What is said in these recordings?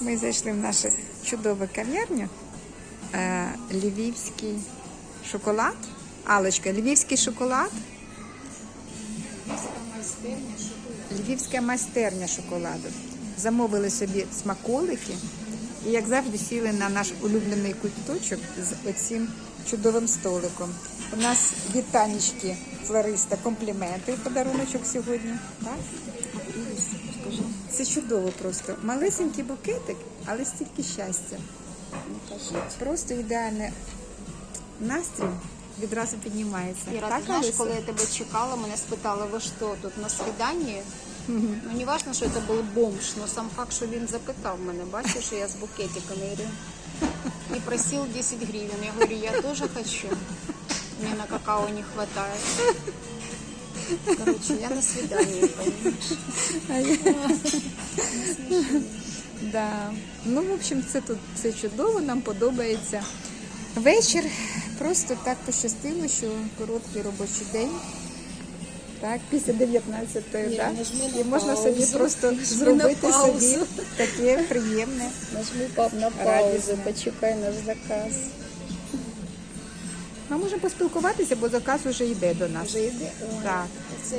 Ми зайшли в нашу чудову кав'ярню. Е, львівський шоколад. Алочка, львівський шоколад. Львівська майстерня шоколаду. Замовили собі смаколики і, як завжди, сіли на наш улюблений куточок з оцим чудовим столиком. У нас від Танечки флориста компліменти, подаруночок сьогодні. Так? Це чудово просто. Малесенький букетик, але стільки щастя. Просто ідеальний настрій відразу піднімається. Іра, так, ти знаєш, коли я тебе чекала, мене спитали, ви що тут на свиданні? Ну, не важно, що це був бомж, но сам факт, що він запитав мене, бачиш, що я з букетиками йду. І просив 10 гривень. Я говорю, я теж хочу. Мне на какао не хватает. Короче, я на свидание, понимаешь? Да. Ну, в общем, це тут все чудово, нам подобається. Вечір просто так пощастило, що короткий робочий день. Так, після 19-ї, да? і можна паузу. собі просто зробити собі таке приємне. Нажми пап на Радісно. почекай наш заказ. Ми можемо поспілкуватися, бо заказ вже йде до нас. Вже йде? Так.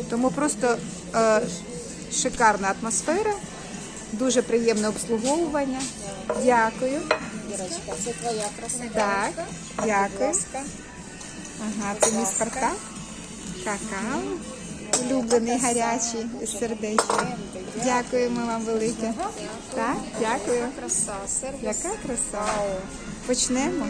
Тому просто е, шикарна атмосфера, дуже приємне обслуговування. Дякую. Ірочка, це твоя красота. Так, дякую. Ага, це мій Спартак. Какао. Улюблений гарячий із сердечком. Дякуємо вам велике. Так, дякую. Яка краса. Почнемо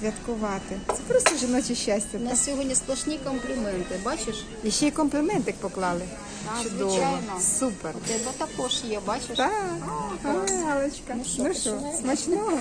святкувати. Це просто жіноче щастя. У нас сьогодні сплошні компліменти, бачиш? І ще й компліментик поклали. Так, Чудово. звичайно. Супер. У тебе також є, бачиш? Так, клас. Ой, Алечка. Ну що, Ну що, смачного?